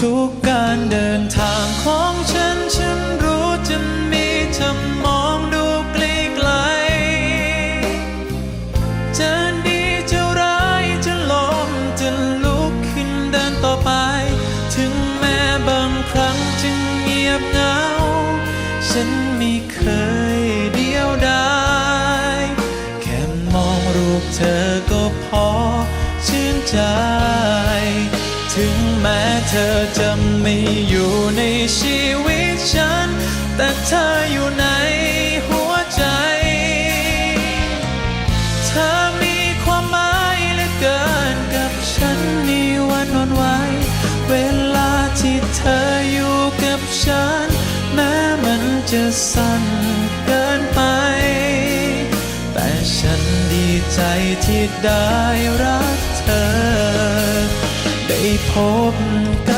ทุกการเดินทางของฉัน ฉันรู้จะมีเธอมองดูไกลๆจะดีจะร้ายจะล้มจะลุกขึ้นเดินต่อไป ถึงแม้บางครั้งจะเงียบเหงา ฉันไม่เคยเดียวดายแค่มองรูปเธอก็พอชื่นใจ ถึงแม้เธอจะไม่อยู่ในชีวิตฉัน แต่เธออยู่ในหัวใจ เธอมีความหมายเหลือเกินกับฉันในวันวันไหวเวลาที่เธออยู่กับฉัน แม้มันจะสั้นเกินไป แต่ฉันดีใจที่ได้รักเธอ พบกัน